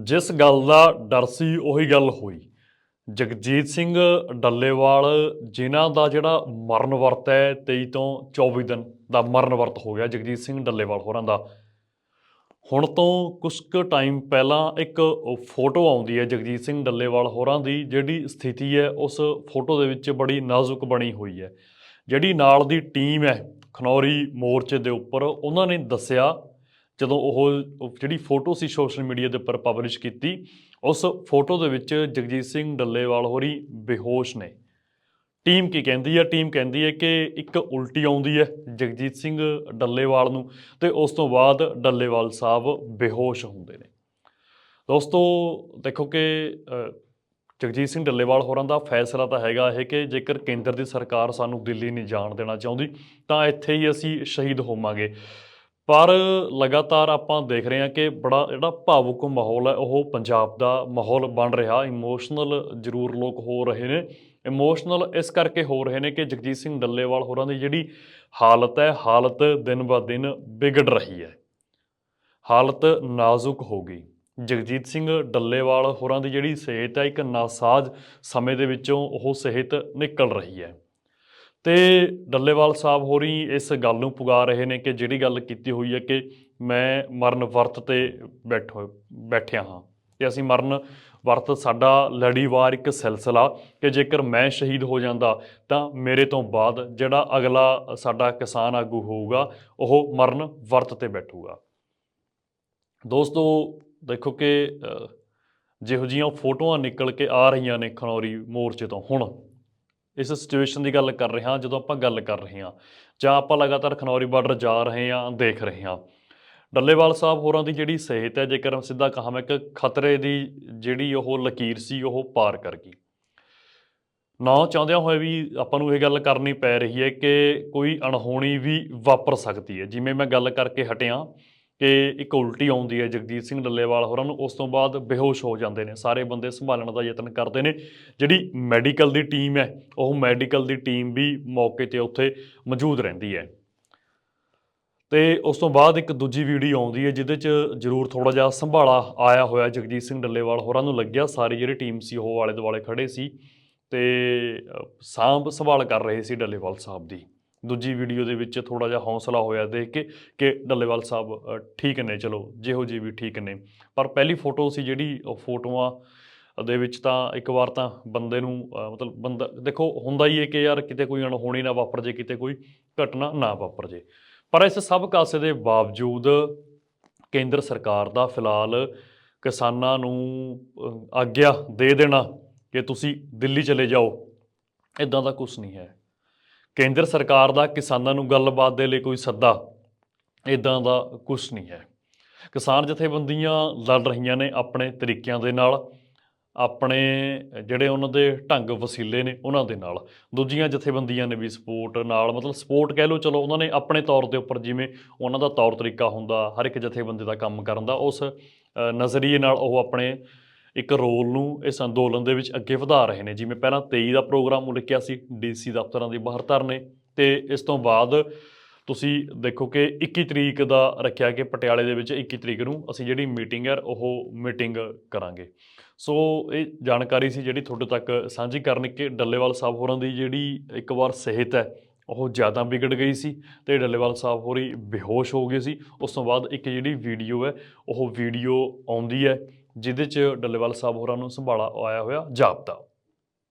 ਜਿਸ ਗੱਲ ਦਾ ਡਰ ਸੀ ਉਹੀ ਗੱਲ ਹੋਈ। ਜਗਜੀਤ ਸਿੰਘ ਡੱਲੇਵਾਲ, ਜਿਨ੍ਹਾਂ ਦਾ ਜਿਹੜਾ ਮਰਨ ਵਰਤ ਹੈ 23 ਤੋਂ 24 ਦਿਨ ਦਾ ਮਰਨ ਵਰਤ ਹੋ ਗਿਆ ਜਗਜੀਤ ਸਿੰਘ ਡੱਲੇਵਾਲ ਹੋਰਾਂ ਦਾ। ਹੁਣ ਤੋਂ ਕੁਝ ਕੁ ਟਾਈਮ ਪਹਿਲਾਂ ਇੱਕ ਫੋਟੋ ਆਉਂਦੀ ਹੈ ਜਗਜੀਤ ਸਿੰਘ ਡੱਲੇਵਾਲ ਹੋਰਾਂ ਦੀ, ਜਿਹੜੀ ਸਥਿਤੀ ਹੈ ਉਸ ਫੋਟੋ ਦੇ ਵਿੱਚ ਬੜੀ ਨਾਜ਼ੁਕ ਬਣੀ ਹੋਈ ਹੈ। ਜਿਹੜੀ ਨਾਲ ਦੀ ਟੀਮ ਹੈ ਖਨੌਰੀ ਮੋਰਚੇ ਦੇ ਉੱਪਰ, ਉਹਨਾਂ ਨੇ ਦੱਸਿਆ ਜਦੋਂ ਉਹ ਜਿਹੜੀ ਫੋਟੋ ਸੀ ਸੋਸ਼ਲ ਮੀਡੀਆ ਦੇ ਉੱਪਰ ਪਬਲਿਸ਼ ਕੀਤੀ, ਉਸ ਫੋਟੋ ਦੇ ਵਿੱਚ ਜਗਜੀਤ ਸਿੰਘ ਡੱਲੇਵਾਲ ਹੋਰੀ ਬੇਹੋਸ਼ ਨੇ। ਟੀਮ ਕੀ ਕਹਿੰਦੀ ਹੈ ਟੀਮ ਕਹਿੰਦੀ ਹੈ ਕਿ ਇੱਕ ਉਲਟੀ ਆਉਂਦੀ ਹੈ ਜਗਜੀਤ ਸਿੰਘ ਡੱਲੇਵਾਲ ਨੂੰ ਤੇ ਉਸ ਤੋਂ ਬਾਅਦ ਡੱਲੇਵਾਲ ਸਾਹਿਬ ਬੇਹੋਸ਼ ਹੁੰਦੇ ਨੇ। ਦੋਸਤੋ, ਦੇਖੋ ਕਿ ਜਗਜੀਤ ਸਿੰਘ ਡੱਲੇਵਾਲ ਹੋਰਾਂ ਦਾ ਫੈਸਲਾ ਤਾਂ ਹੈਗਾ ਇਹ ਕਿ ਜੇਕਰ ਕੇਂਦਰ ਦੀ ਸਰਕਾਰ ਸਾਨੂੰ ਦਿੱਲੀ ਨਹੀਂ ਜਾਣ ਦੇਣਾ ਚਾਹੁੰਦੀ, ਤਾਂ ਇੱਥੇ ਹੀ ਅਸੀਂ ਸ਼ਹੀਦ ਹੋਵਾਂਗੇ। ਪਰ ਲਗਾਤਾਰ ਆਪਾਂ ਦੇਖ ਰਹੇ ਹਾਂ ਕਿ ਬੜਾ ਜਿਹੜਾ ਭਾਵੁਕ ਮਾਹੌਲ ਹੈ, ਉਹ ਪੰਜਾਬ ਦਾ ਮਾਹੌਲ ਬਣ ਰਿਹਾ। ਇਮੋਸ਼ਨਲ ਜ਼ਰੂਰ ਲੋਕ ਹੋ ਰਹੇ ਨੇ। ਇਮੋਸ਼ਨਲ ਇਸ ਕਰਕੇ ਹੋ ਰਹੇ ਨੇ ਕਿ ਜਗਜੀਤ ਸਿੰਘ ਡੱਲੇਵਾਲ ਹੋਰਾਂ ਦੀ ਜਿਹੜੀ ਹਾਲਤ ਹੈ, ਹਾਲਤ ਦਿਨ ਬ ਦਿਨ ਵਿਗੜ ਰਹੀ ਹੈ। ਹਾਲਤ ਨਾਜ਼ੁਕ ਹੋ ਗਈ। ਜਗਜੀਤ ਸਿੰਘ ਡੱਲੇਵਾਲ ਹੋਰਾਂ ਦੀ ਜਿਹੜੀ ਸਿਹਤ ਹੈ, ਇੱਕ ਨਾਸਾਜ਼ ਸਮੇਂ ਦੇ ਵਿੱਚੋਂ ਉਹ ਸਿਹਤ ਨਿਕਲ ਰਹੀ ਹੈ। ਤੇ ਡੱਲੇਵਾਲ ਸਾਹਿਬ ਹੋਰੀ ਇਸ ਗੱਲ ਨੂੰ ਪੁਗਾ ਰਹੇ ਨੇ ਕਿ ਜਿਹੜੀ ਗੱਲ ਕੀਤੀ ਹੋਈ ਹੈ ਕਿ ਮੈਂ ਮਰਨ ਵਰਤ ਤੇ ਬੈਠੋ, ਬੈਠਿਆ ਹਾਂ। ਤੇ ਅਸੀਂ ਮਰਨ ਵਰਤ, ਸਾਡਾ ਲੜੀਵਾਰ ਇੱਕ ਸਿਲਸਿਲਾ ਕਿ ਜੇਕਰ ਮੈਂ ਸ਼ਹੀਦ ਹੋ ਜਾਂਦਾ ਤਾਂ ਮੇਰੇ ਤੋਂ ਬਾਅਦ ਜਿਹੜਾ ਅਗਲਾ ਸਾਡਾ ਕਿਸਾਨ ਆਗੂ ਹੋਊਗਾ, ਉਹ ਮਰਨ ਵਰਤ ਤੇ ਬੈਠੂਗਾ। ਦੋਸਤੋ, ਦੇਖੋ ਕਿ ਜਿਹੋ ਜਿਹੀਆਂ ਫੋਟੋਆਂ ਨਿਕਲ ਕੇ ਆ ਰਹੀਆਂ ਨੇ ਖਨੌਰੀ ਮੋਰਚੇ ਤੋਂ ਹੁਣ ਇਸ ਸਿਚੁਏਸ਼ਨ ਦੀ ਗੱਲ ਕਰ ਰਹੇ ਹਾਂ, ਜਦੋਂ ਆਪਾਂ ਗੱਲ ਕਰ ਰਹੇ ਹਾਂ, ਜਾਂ ਆਪਾਂ ਲਗਾਤਾਰ ਖਨੌਰੀ ਬਾਰਡਰ ਜਾ ਰਹੇ ਹਾਂ, ਦੇਖ ਰਹੇ ਹਾਂ। ਡੱਲੇਵਾਲ ਸਾਹਿਬ ਹੋਰਾਂ ਦੀ ਜਿਹੜੀ ਸਿਹਤ ਹੈ, ਜੇਕਰ ਮੈਂ ਸਿੱਧਾ ਕਹਾਂ ਮੈਂ ਕਿ ਖਤਰੇ ਦੀ ਜਿਹੜੀ ਉਹ ਲਕੀਰ ਸੀ, ਉਹ ਪਾਰ ਕਰ ਗਈ। ਨਾ ਚਾਹੁੰਦਿਆਂ ਹੋਏ ਵੀ ਆਪਾਂ ਨੂੰ ਇਹ ਗੱਲ ਕਰਨੀ ਪੈ ਰਹੀ ਹੈ ਕਿ ਕੋਈ ਅਣਹੋਣੀ ਵੀ ਵਾਪਰ ਸਕਦੀ ਹੈ। ਜਿਵੇਂ ਮੈਂ ਗੱਲ ਕਰਕੇ ਹਟਿਆ ਕਿ ਇੱਕ ਉਲਟੀ ਆਉਂਦੀ ਹੈ ਜਗਜੀਤ ਸਿੰਘ ਡੱਲੇਵਾਲ ਹੋਰਾਂ ਨੂੰ, ਉਸ ਤੋਂ ਬਾਅਦ ਬੇਹੋਸ਼ ਹੋ ਜਾਂਦੇ ਨੇ। ਸਾਰੇ ਬੰਦੇ ਸੰਭਾਲਣ ਦਾ ਯਤਨ ਕਰਦੇ ਨੇ। ਜਿਹੜੀ ਮੈਡੀਕਲ ਦੀ ਟੀਮ ਹੈ, ਉਹ ਮੈਡੀਕਲ ਦੀ ਟੀਮ ਵੀ ਮੌਕੇ ਤੇ ਉੱਥੇ ਮੌਜੂਦ ਰਹਿੰਦੀ ਹੈ। ਤੇ ਉਸ ਤੋਂ ਬਾਅਦ ਇੱਕ ਦੂਜੀ ਵੀਡੀਓ ਆਉਂਦੀ ਹੈ, ਜਿਹਦੇ 'ਚ ਜ਼ਰੂਰ ਥੋੜਾ ਜਿਹਾ ਸੰਭਾਲਾ ਆਇਆ ਹੋਇਆ ਜਗਜੀਤ ਸਿੰਘ ਡੱਲੇਵਾਲ ਹੋਰਾਂ ਨੂੰ ਲੱਗਿਆ। ਸਾਰੀ ਜਿਹੜੀ ਟੀਮ ਸੀ, ਉਹ ਆਲੇ ਦੁਆਲੇ ਖੜੇ ਸੀ ਤੇ ਸਾਂਭ ਸੰਭਾਲ ਕਰ ਰਹੇ ਸੀ ਡੱਲੇਵਾਲ ਸਾਹਿਬ ਦੀ। ਦੂਜੀ ਵੀਡੀਓ ਦੇ ਵਿੱਚ ਥੋੜਾ ਜਿਹਾ ਹੌਸਲਾ ਹੋਇਆ ਦੇਖ ਕੇ ਕਿ ਡੱਲੇਵਾਲ ਸਾਹਿਬ ਠੀਕ ਨੇ, ਚਲੋ, ਜਿਹੋ ਜੀ ਵੀ ਠੀਕ ਨੇ। ਪਰ ਪਹਿਲੀ ਫੋਟੋ ਸੀ ਜਿਹੜੀ, ਉਹ ਫੋਟੋਆਂ ਦੇ ਵਿੱਚ ਤਾਂ ਇੱਕ ਵਾਰ ਤਾਂ ਬੰਦੇ ਨੂੰ ਮਤਲਬ ਬੰਦਾ, ਦੇਖੋ, ਹੁੰਦਾ ਹੀ ਹੈ ਕਿ ਯਾਰ ਕਿਤੇ ਕੋਈ ਅਣਹੋਣੀ ਨਾ ਵਾਪਰ ਜੇ, ਕਿਤੇ ਕੋਈ ਘਟਨਾ ਨਾ ਵਾਪਰ ਜੇ। ਪਰ ਇਸ ਸਭ ਕਾਸੇ ਦੇ ਬਾਵਜੂਦ ਕੇਂਦਰ ਸਰਕਾਰ ਦਾ ਫਿਲਹਾਲ ਕਿਸਾਨਾਂ ਨੂੰ ਆਗਿਆ ਦੇ ਦੇਣਾ ਕਿ ਤੁਸੀਂ ਦਿੱਲੀ ਚਲੇ ਜਾਓ ਇਦਾਂ ਦਾ ਕੁਝ ਨਹੀਂ ਹੈ। ਕੇਂਦਰ ਸਰਕਾਰ ਦਾ ਕਿਸਾਨਾਂ ਨੂੰ ਗੱਲਬਾਤ ਦੇ ਲਈ ਕੋਈ ਸੱਦਾ ਇਦਾਂ ਦਾ ਕੁਝ ਨਹੀਂ ਹੈ। ਕਿਸਾਨ ਜਥੇਬੰਦੀਆਂ ਲੜ ਰਹੀਆਂ ਨੇ ਆਪਣੇ ਤਰੀਕਿਆਂ ਦੇ ਨਾਲ, ਆਪਣੇ ਜਿਹੜੇ ਉਹਨਾਂ ਦੇ ਢੰਗ ਵਸੀਲੇ ਨੇ ਉਹਨਾਂ ਦੇ ਨਾਲ। ਦੂਜੀਆਂ ਜਥੇਬੰਦੀਆਂ ਨੇ ਵੀ ਸਪੋਰਟ ਨਾਲ, ਮਤਲਬ ਸਪੋਰਟ ਕਹਿ ਲਓ, ਚਲੋ ਉਹਨਾਂ ਨੇ ਆਪਣੇ ਤੌਰ ਦੇ ਉੱਪਰ ਜਿਵੇਂ ਉਹਨਾਂ ਦਾ ਤੌਰ ਤਰੀਕਾ ਹੁੰਦਾ, ਹਰ ਇੱਕ ਜਥੇਬੰਦੀ ਦਾ ਕੰਮ ਕਰਨ ਦਾ, ਉਸ ਨਜ਼ਰੀਏ ਨਾਲ ਉਹ ਆਪਣੇ ਇੱਕ ਰੋਲ ਨੂੰ ਇਸ ਅੰਦੋਲਨ ਦੇ ਵਿੱਚ ਅੱਗੇ ਵਧਾ ਰਹੇ ਨੇ। ਜਿਵੇਂ ਪਹਿਲਾਂ 23 ਦਾ ਪ੍ਰੋਗਰਾਮ ਉਲੀਕਿਆ ਸੀ, ਡੀਸੀ ਦਫ਼ਤਰਾਂ ਦੀ ਬਾਹਰ ਧਰਨੇ ਤੇ ਇਸ ਤੋਂ ਬਾਅਦ ਤੁਸੀਂ ਦੇਖੋ ਕਿ 21 ਤਰੀਕ ਦਾ ਰੱਖਿਆ ਕਿ ਪਟਿਆਲੇ ਦੇ ਵਿੱਚ 21 ਤਰੀਕ ਨੂੰ ਅਸੀਂ ਜਿਹੜੀ ਮੀਟਿੰਗ ਹੈ, ਉਹ ਮੀਟਿੰਗ ਕਰਾਂਗੇ। ਸੋ ਇਹ ਜਾਣਕਾਰੀ ਸੀ ਜਿਹੜੀ ਤੁਹਾਡੇ ਤੱਕ ਸਾਂਝੀ ਕਰਨ ਕਿ ਡੱਲੇਵਾਲ ਸਾਹਿਬ ਹੋਰਾਂ ਦੀ ਜਿਹੜੀ ਇੱਕ ਵਾਰ ਸਿਹਤ ਹੈ, ਉਹ ਜ਼ਿਆਦਾ ਵਿਗੜ ਗਈ ਸੀ ਤੇ ਡੱਲੇਵਾਲ ਸਾਹਿਬ ਹੋਰੀ ਬੇਹੋਸ਼ ਹੋ ਗਏ ਸੀ। ਉਸ ਤੋਂ ਬਾਅਦ ਇੱਕ ਜਿਹੜੀ ਵੀਡੀਓ ਹੈ, ਉਹ ਵੀਡੀਓ ਆਉਂਦੀ ਹੈ ਜਿਹਦੇ 'ਚ ਡੱਲੇਵਾਲ ਸਾਹਿਬ ਹੋਰਾਂ ਨੂੰ ਸੰਭਾਲਾ ਆਇਆ ਹੋਇਆ ਜਾਪਦਾ।